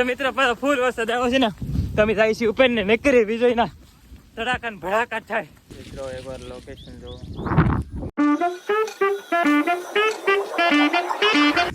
તો મિત્રો, પાછો ફૂલ વરસાદ આવ્યો છે ને તમે જાય છે ઉપર ને નીકળી વીજળી ના તડાકા ભડાકા થાય. મિત્રો, એકવાર લોકેશન જો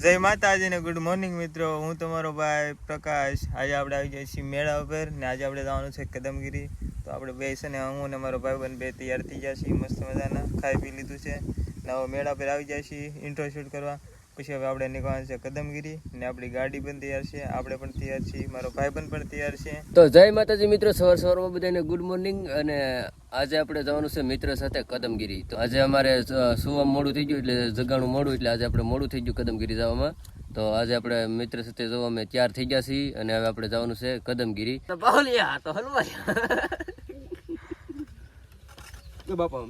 જય માતાજી ને ગુડ મોર્નિંગ મિત્રો. હું તમારો ભાઈ પ્રકાશ. આજે આપણે આવી જઈએ છીએ મેળા ઉપર ને આજે આપણે જવાનું છે કદમગીરી. તો આપણે બે છે ને હું ને મારો ભાઈ બંધ બે તૈયાર થઈ ગયા છીએ. મસ્ત મજાના ખાઈ પી લીધું છે. ને હવે મેળા પર આવી જાય છીએ. ઇન્ટ્રો શૂટ કરવા. પછી હવે આપણે નીકળવાનું છે કદમગીરી ને આપણી ગાડી પણ તૈયાર છે. આપણે પણ તૈયાર છીએ. મારો ભાઈબંધ પણ તૈયાર છે. તો જય માતાજી મિત્રો સવાર સવારમાં બધાને ગુડ મોર્નિંગ અને આજે આપણે જવાનું છે મિત્ર સાથે કદમગીરી. તો આજે અમારે સુવા મોડું થઈ ગયું એટલે જગાણું મોડું એટલે આજે આપણે મોડું થઈ ગયું કદમગીરી જવામાં. તો આજે આપણે મિત્ર સાથે જવા અમે તૈયાર થઈ ગયા છીએ અને હવે આપણે જવાનું છે કદમગીરી. તો બાપા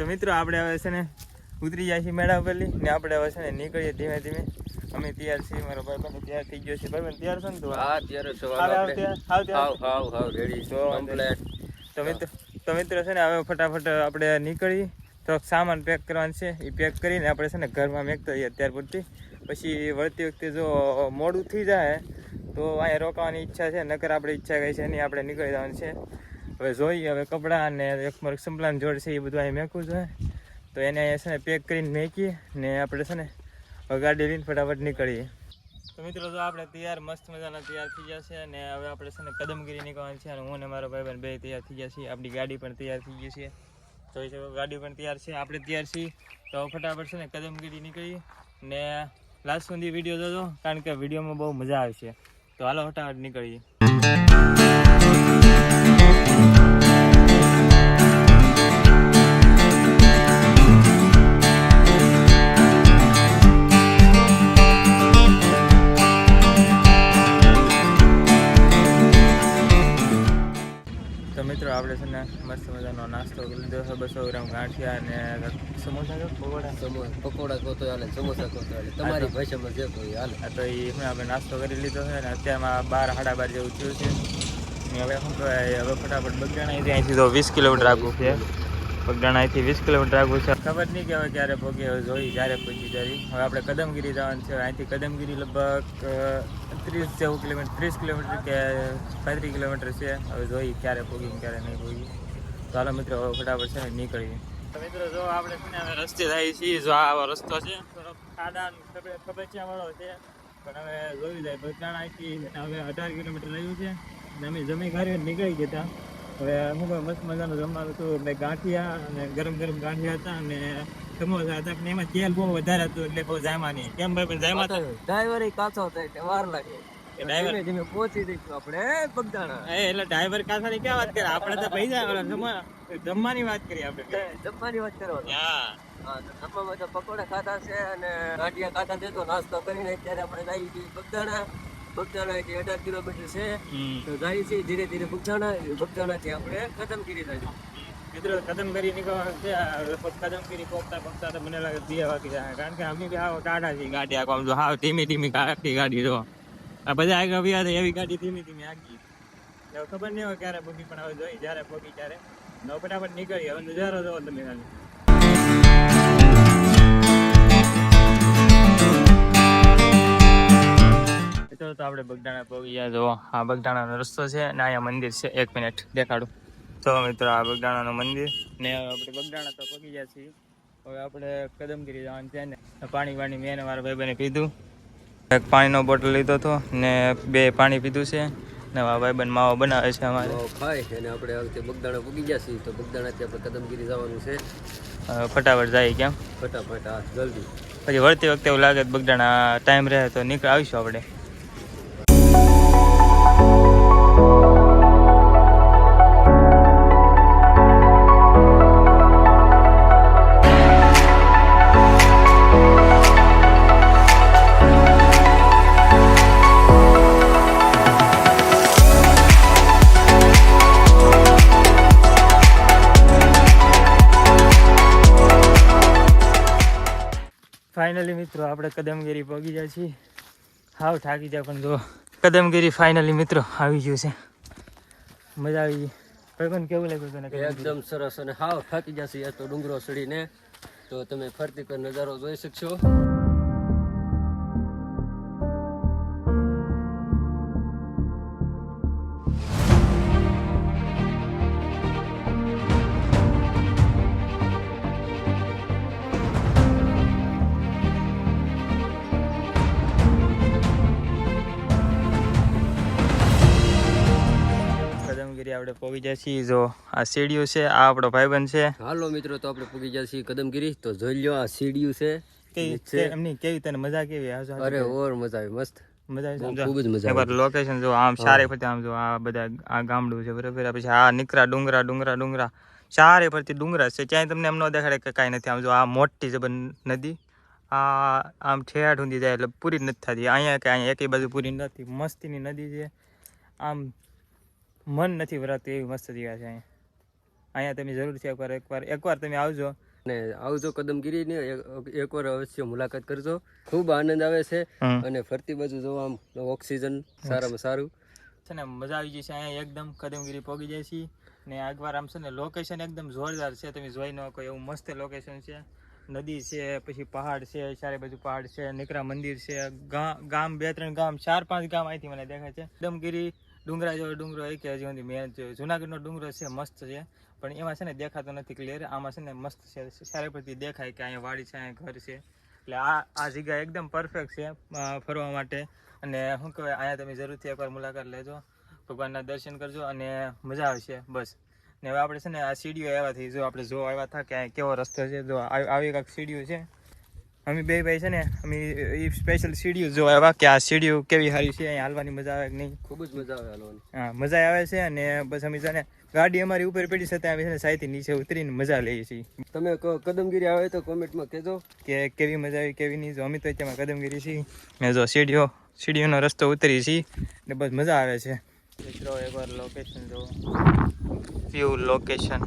તો મિત્રો આપણે હવે છે ને ઉતરી જાય છે મેળા પરલી ને આપણે હવે છે ને નીકળીએ ધીમે ધીમે. અમે તૈયાર છીએ મારો ભાઈબંધ તૈયાર થઈ ગયો છે. ભાઈબંધ તૈયાર છે ને તું? હા ત્યારે છો. હાવ હાવ હાવ રેડી તો તો મિત્રો તો મિત્રો છે ને હવે ફટાફટ આપણે નીકળી. તો સામાન પેક કરવાનું છે એ પેક કરીને આપણે છે ને ઘરમાં મેકતા જઈએ અત્યાર પૂરતી. પછી વળતી વખતે જો મોડું થઈ જાય તો અહીંયા રોકાવાની ઈચ્છા છે નકર આપણે ઈચ્છા કઈ છે નહીં આપણે નીકળી જવાનું છે. હવે જોઈએ, હવે કપડાં અને એક મારું સંપલાન જોડ છે, એ બધું અહીં મેકવું જોઈએ તો એને છે ને પેક કરીને મેકીએ ને આપણે છે ને ગાડી લઈને ફટાફટ નીકળીએ. તો મિત્રો, જો આપણે તૈયાર, મસ્ત મજાના તૈયાર થઈ ગયા છે અને હવે આપણે છે ને કદમગીરી નીકળવાની છે અને હું ને મારો ભાઈબંધ બે તૈયાર થઈ ગયા છીએ. આપણી ગાડી પણ તૈયાર થઈ ગઈ છે. જોઈ શકો ગાડી પણ તૈયાર છે, આપણે તૈયાર છીએ. તો ફટાફટ છે ને કદમગીરી નીકળી ને લાસ્ટ સુધી વીડિયો જોજો, કારણ કે વિડીયોમાં બહુ મજા આવશે તો હાલો, ફટાફટ નીકળીએ. મિત્રો આપણે છે ને મસ્ત મજાનો નાસ્તો લીધો છે બસો ગ્રામ ગાંઠિયા અને સમોસા પકોડા? સમોસા. પકોડા કહો તો હાલે સમોસા કહો તો હાલે. તમારી ભાષામાં જે કહો એ હાલે. આ તો એ હમણાં આપણે નાસ્તો કરી લીધો છે અને અત્યારમાં બાર સાડા બાર જેવું થયું છે. ને હવે શું કહેવાય હવે ફટાફટ બગડાણા અહીંથી તો વીસ કિલોમીટર આગું છે. બગડાણા અહીંથી વીસ કિલોમીટર આગું છે. ખબર નહીં કે હવે ક્યારે પહોંચી હવે જોઈ જ્યારે પહોંચી જાય. હવે આપણે કદમગીરી જવાનું છે અહીંથી કદમગીરી લગભગ ત્રીસ જેવું કિલોમીટર ત્રીસ કિલોમીટર કે પાંત્રીસ કિલોમીટર છે. હવે જોઈ ક્યારે પહોંચી ક્યારે નહીં પહોંચી તો હાલો મિત્રો હવે ફટાફટ છે ને નીકળીએ. તો મિત્રો જો આપણે છે ને રસ્તે જઈએ છીએ જો આ આવો રસ્તો છે. ખાડા ખબરચિયા વાળો છે. પણ હવે જોઈ જાય બગદાણા અહીંથી હવે અઢાર કિલોમીટર રહ્યું છે. અને અમે જમી ખારી નીકળી ગયા હવે અમુક મસ્ત મજાનું જમવાનું હતું. એટલે ગાંઠિયા અને ગરમ ગરમ ગાંઠિયા હતા અને સમોસા હતા. પણ એમાં તેલ બહુ વધારે હતું એટલે બહુ જામા નહીં. કેમ ભાઈ પણ જામા ડ્રાઈવર કાચો થાય વાર લાગે. ધીમે ધીમે પહોંચી જઈશું આપણે બગદાણા? એ એટલે ડ્રાઈવર કાસાની ક્યાં વાત કરે? આપણે તો પૈસા જમવા- જમવાની વાત કરીએ આપણે જમવાની વાત કરો હા. જમવામાં તો પકોડા ખાધા છે અને ગાંઠિયા ખાધા છે તો નાસ્તો કરીને અત્યારે આપણે જઈએ છીએ બગદાણા. બગદાણા એટલે અઢાર કિલોમીટર છે. તો જઈએ છે ધીરે ધીરે બગદાણા બગદાણાથી આપણે કદમગીરી જઈએ મિત્રો કદમ કરી નીકળવાનું છે. આ કદમ કરી પોકતા પોકતા તો મને લાગે દિયા વાગી જાય. કારણ કે અમે બી આવો છીએ ગાડી આખો આમ જો હાવ ધીમી ધીમી આખી ગાડી જો. આ બધા આગળ વ્યા એવી ગાડી ધીમી ધીમી આગી. ખબર નહીં હોય ક્યારે પોગી પણ હવે જોઈ જ્યારે પોગી ત્યારે. ફટાફટ નીકળી હવે નજારો જોવો તમે ખાલી. મિત્રો તો આપણે બગદાણા પહોંચી ગયા જો આ બગદાણાનો રસ્તો છે અને અહીંયા મંદિર છે. એક મિનિટ દેખાડું. તો મિત્રો આ બગદાણાનું મંદિર ને આપણે બગદાણા તો પગી ગયા છીએ. હવે આપણે કદમગીરી જવાનું છે ને. પાણી પાણી મેં મારા ભાઈબંધને પીધું. એક પાણીનો બોટલ લીધો હતો ને બે પાણી પીધું છે. ને આ ભાઈબંધ માવો બનાવે છે અમારે. ખાય છે અને આપણે વખતે બગદાણા પૂગી ગયા છીએ. તો બગદાણાથી આપણે કદમગીરી જવાનું છે. ફટાફટ જાય કેમ ફટાફટ હા જલ્દી. પછી વળતી વખતે એવું લાગે બગદાણા ટાઈમ રહે તો નીકળ આવીશું આપણે. ફાઇનલી મિત્રો, આપણે કદમગીરી પહોંચી જાય છીએ. હાવ થાકી જાય પણ જો કદમગીરી ફાઇનલી મિત્રો, આવી ગયું છે. મજા આવી ગઈ. પણ કેવું લાગ્યું તને? એકદમ સરસ અને હાવ થાકી જશે તો ડુંગરો ચડીને. તો તમે ફરતી પર નજારો જોઈ શકશો. આપણે પહોંચી જાય છીએ. જો આ સીડીયું છે આ આપણો ભાઈબંધ છે. હાલો મિત્રો તો આપણે પૂગી ગયા છીએ કદમગીરી. તો જોઈ લો આ સીડીયું છે. એમની કેવી તને મજા કેવી. અરે ઓર મજા આવી મસ્ત. લોકેશન જો આમ ફરતી આમ જો આ બધા આ ગામડું છે બરાબર? પછી આ નીકળા ડુંગરા ડુંગરા ડુંગરા. ચારે ફરતી ડુંગરા છે. ક્યાંય તમને એમ ન દેખાડે કે કાંઈ નથી. આમ જો આ મોટી જબર નદી આ આમ ઠેઠ ઊંધી જાય એટલે પૂરી નથી થતી. અહીંયા કે અહીંયા એકેય બાજુ પૂરી નથી. મસ્તીની નદી છે. આમ મન નથી ભરાતું એવી મસ્ત જગ્યા છે અહીંયા. અહીંયા તમે જરૂરથી એકવાર એકવાર એકવાર તમે આવજો. અને આવજો કદમગીરી ને એકવાર અવશ્ય મુલાકાત કરજો. ખૂબ આનંદ આવે છે અને ફરતી બાજુ જોવા આમ ઓક્સિજન સારામાં સારું. છે ને મજા આવી જશે અહીંયા એકદમ કદમગીરી પહોંચી જાય છે. ને એકવાર આમ છે ને લોકેશન એકદમ જોરદાર છે. તમે જોઈ ન કોઈ એવું મસ્ત લોકેશન છે. નદી છે પછી પહાડ છે ચારે બાજુ પહાડ છે નીકરા મંદિર છે. ગામ બે ત્રણ ગામ ચાર પાંચ ગામ અહીંથી મને દેખાય છે. કદમગીરી ડુંગરા જેવો ડુંગરો એક હજી સુધી મેં જોયો. જુનાગઢનો ડુંગરો છે, મસ્ત છે. પણ એમાં છે ને દેખાતો નથી ક્લિયર આમાં છે ને મસ્ત છે. સારી પરથી દેખાય કે અહીંયા વાડી છે, અહીંયા ઘર છે. એટલે આ આ જગ્યા એકદમ પરફેક્ટ છે ફરવા માટે. અને શું કહેવાય, અહીંયા તમે જરૂરથી એકવાર મુલાકાત લેજો. ભગવાનના દર્શન કરજો અને મજા આવશે, બસ. ને હવે આપણે છે ને આ સીડીઓ આવ્યાથી જો આપણે જો આવ્યા હતા કે કેવો રસ્તો છે, જો આવી કાંઈક સીડીઓ છે. અમે બે ભાઈ છે ને અમે એ સ્પેશિયલ સીડીઓ જોવા આવ્યા કે આ સીડીઓ કેવી સારી છે અહીંયા હાલવાની મજા આવે કે નહીં? ખૂબ જ મજા આવે હાલવાની. હા મજા આવે છે અને બસ અમે છે ને ગાડી અમારી ઉપર પડી છે ત્યાં અમે છે ને સાઈથી નીચે ઉતરીને મજા લઈએ છીએ. તમે કદમગીરી આવે તો કોમેન્ટમાં કહેજો. કે કેવી મજા આવી કેવી નહીં જો અમે તો તેમાં કદમગીરી છીએ. ને જો સીડીઓ સીડીઓનો રસ્તો ઉતરી છીએ ને બસ મજા આવે છે. મિત્રો એકવાર લોકેશન જો વ્યૂ લોકેશન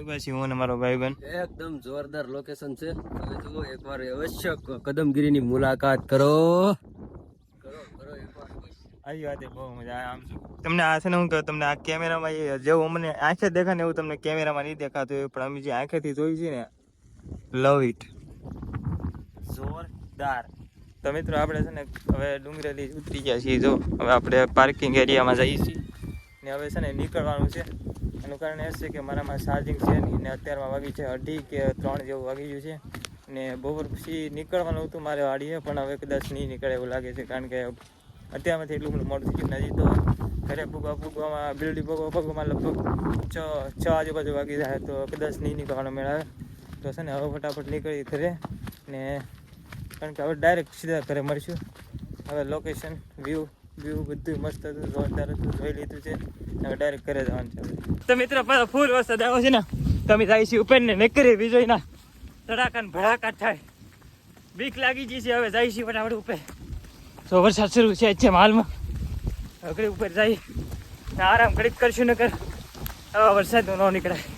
ઊભા છીએ હું અને મારો ભાઈબંધ એકદમ જોરદાર લોકેશન છે. તમે જુઓ એકવાર અવશ્ય કદમગીરીની મુલાકાત કરો. કરો કરો એકવાર. આવી વાત બહુ મજા આમ. તમને આ છે ને હું કહું તમને આ કેમેરામાં જેવું અમને આંખે દેખાય ને એવું તમને કેમેરામાં નહીં દેખાતું પણ અમે જે આંખેથી જોયું છે ને લવ ઇટ જોરદાર. તો મિત્રો આપણે છે ને હવે ડુંગરેલી ઉતરી ગયા છીએ જો. હવે આપણે પાર્કિંગ એરિયામાં જઈએ છીએ. ને હવે છે ને નીકળવાનું છે. એનું કારણ એ છે કે મારામાં ચાર્જિંગ છે નહીં. ને અત્યારમાં વાગી છે અઢી કે ત્રણ જેવું વાગી ગયું છે. ને બપોર પછી નીકળવાનું હતું મારે વાડીએ, પણ હવે કદાચ નહીં નીકળે એવું લાગે છે, કારણ કે અત્યારમાંથી એટલું બધું મોડું થઈ ગયું હજી તો ઘરે ભૂગવા ભૂગવામાં, બિલ્ડિંગ પૂગવા પૂગવામાં લગભગ છ છ આજુબાજુ વાગી જાય. તો કદાચ નહીં નીકળવાનો મેળાવે તો છે ને હવે ફટાફટ નીકળી ઘરે. ને કારણ કે હવે ડાયરેક્ટ સીધા ઘરે મળીશું. હવે લોકેશન વ્યૂ વ્યૂ બધું મસ્ત હતું. જોરદાર હતું જોઈ લીધું છે. હવે ડાયરેક્ટ ઘરે જવાનું છે તો મિત્રો ફૂલ વરસાદ આવ્યો છે ને તમે જાય છે ઉપર ને નીકળી બીજો ના તડાકા ને ભડાકા થાય. બીક લાગી ગઈ છે, હવે જાય છે ફટાફટ ઉપર તો વરસાદ શરૂ છે છે હાલમાં. હવે ઉપર જાય આરામ ઘડીક કરશું ને કર હવે વરસાદ ન નીકળાય.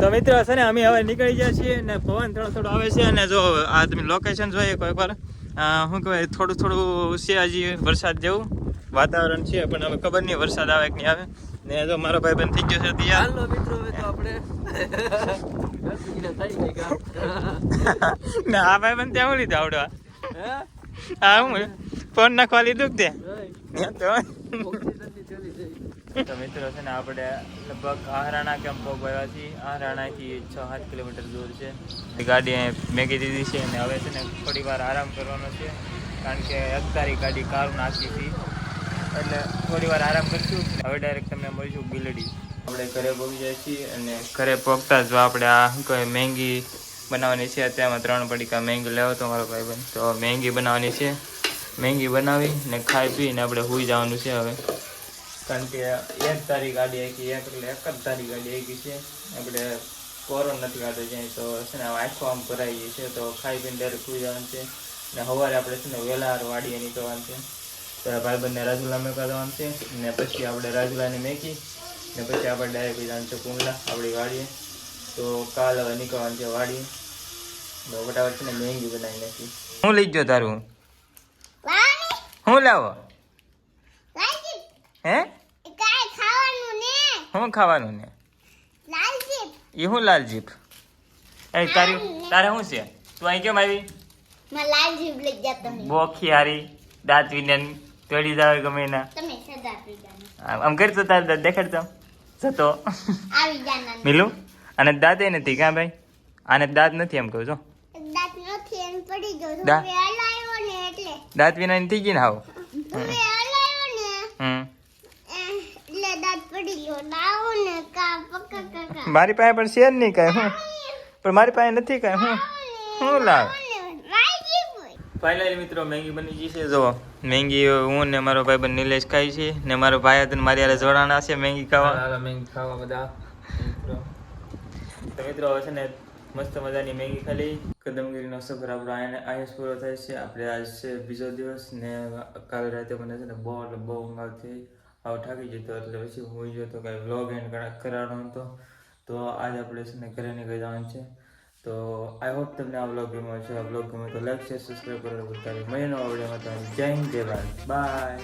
તો મિત્રો છે ને અમે હવે નીકળી ગયા છીએ ને પવન થોડો થોડો આવે છે અને જો આ તમે લોકેશન જોઈએ કોઈ વાર શું કહેવાય થોડું થોડું છે હજી વરસાદ જેવું વાતાવરણ છે પણ હવે ખબર નહીં વરસાદ આવે કે નહીં આવે. ને જો મારો ભાઈ બંધ થઈ ગયો છે તૈયાર. હાલો મિત્રો હવે તો આપણે દસ મિનિટ થઈ ગઈ કામ ને આ ભાઈ બંધ ત્યાં હું લીધું આવડવા? હે? હા ફોન નાખવા લીધું કે. તે? તો. તો મિત્રો છે ને, આપણે લગભગ આહરાણા કેમ્પ પહોંચ્યા છીએ. આહરાણાથી છ સાત કિલોમીટર દૂર છે. ગાડી મેકી દીધી છે અને હવે છે ને, થોડી વાર આરામ કરવાનો છે. કારણ કે અત્યારે ગાડી કાર નાખી હતી. એટલે થોડી વાર આરામ કરશું. હવે ડાયરેક્ટ તમને મળીશું બિલડી. આપણે ઘરે પહોંચી જાય છીએ અને ઘરે પહોંચતા જ આપણે આ કહેવાય, મેંગી બનાવવાની છે. અત્યારમાં ત્રણ પડીકા મેંગી લેવો તો મારો ભાઈ બન તો મેંગી બનાવવાની છે. મેંગી બનાવી ને ખાઈ પીને આપણે સૂઈ જવાનું છે હવે. કારણ કે એક તારી ગાડી આવી એક એટલે એક જ તારી ગાડી આવી છે. આપણે કોરો નથી કાઢતો જાય તો છે ને આખો આમ ભરાઈ ગઈ છે તો ખાઈ પીને ડાયરેક્ટ સુઈ જવાનું છે. ને સવારે આપણે છે ને વહેલા વાડીએ નીકળવાનું છે. તો ભાઈબંધને રાજુલા મેકા જવાનું છે. ને પછી આપણે રાજુલાને મેકી ને પછી આપણે ડાયરેક્ટ જવાનું છે કુંડલા આપણી વાડીએ. તો કાલ હવે નીકળવાનું છે વાડીએ. તો ફટાફટ છે ને મેંગી બનાવી નાખી. હું લઈ ગયો તારું? હું લાવો? હે? શું ખાવાનું ને. એ હું લાલ જીપ એ તારી તારે શું છે? તું અહીં કેમ આવી? બોખી હારી દાંત વિજ્ઞાન તોડી જાવ ગમે એના. આમ આમ કરતો તાર દાંત દેખાડતો. જતો. મિલું અને દાંત એ નથી કાં ભાઈ? આને દાંત નથી એમ કહું છો. દાંત વિના થઈ ગઈ ને હાવ. હમ. મારી પાસે પણ શેર નહીં કાંઈ હું? પણ મારી પાસે નથી કાંઈ હું? હું લાવ? ફાઇનલી મિત્રો મેંગી બની ગઈ છે જો. મેંગી હું ને મારો ભાઈ બંધ નિલેશ ખાઈ છે. ને મારો ભાઈ હતો મારી હારે જોડાણા છે મેંગી ખાવા. ખાવા બધા. તો મિત્રો હવે છે ને મસ્ત મજાની મેંગી ખાલી. કદમગીરીનો સફર આપણો આયા આયા પૂરો થાય છે. આપણે આજ છે બીજો દિવસ ને કાલે રાતે મને છે ને બહુ એટલે બહુ ઊંઘ આવતી આવ થાકી જતો એટલે પછી હું ગયો તો કાંઈ વ્લોગ એન્ડ કરાવવાનો હતો. તો આજે આપણે છે ને ઘરે નીકળી જવાનું છે. તો આઈ હોપ તમને આ બ્લોગ ગમ્યો છે આ બ્લોગ ગમે તો લાઈક શેર સબસ્ક્રાઈબ કરો. ભૂલતા મળીએ નવા વિડીયોમાં જય હિન્દ, જય ભારત. બાય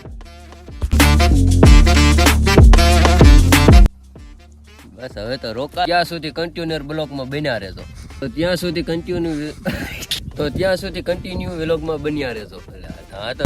બસ હવે તો રોકા ત્યાં સુધી કન્ટિન્યુઅર બ્લોકમાં બન્યા રહેતો તો ત્યાં સુધી કન્ટિન્યુ તો ત્યાં સુધી કન્ટિન્યુ વ્લોગમાં બન્યા રહેતો હા તો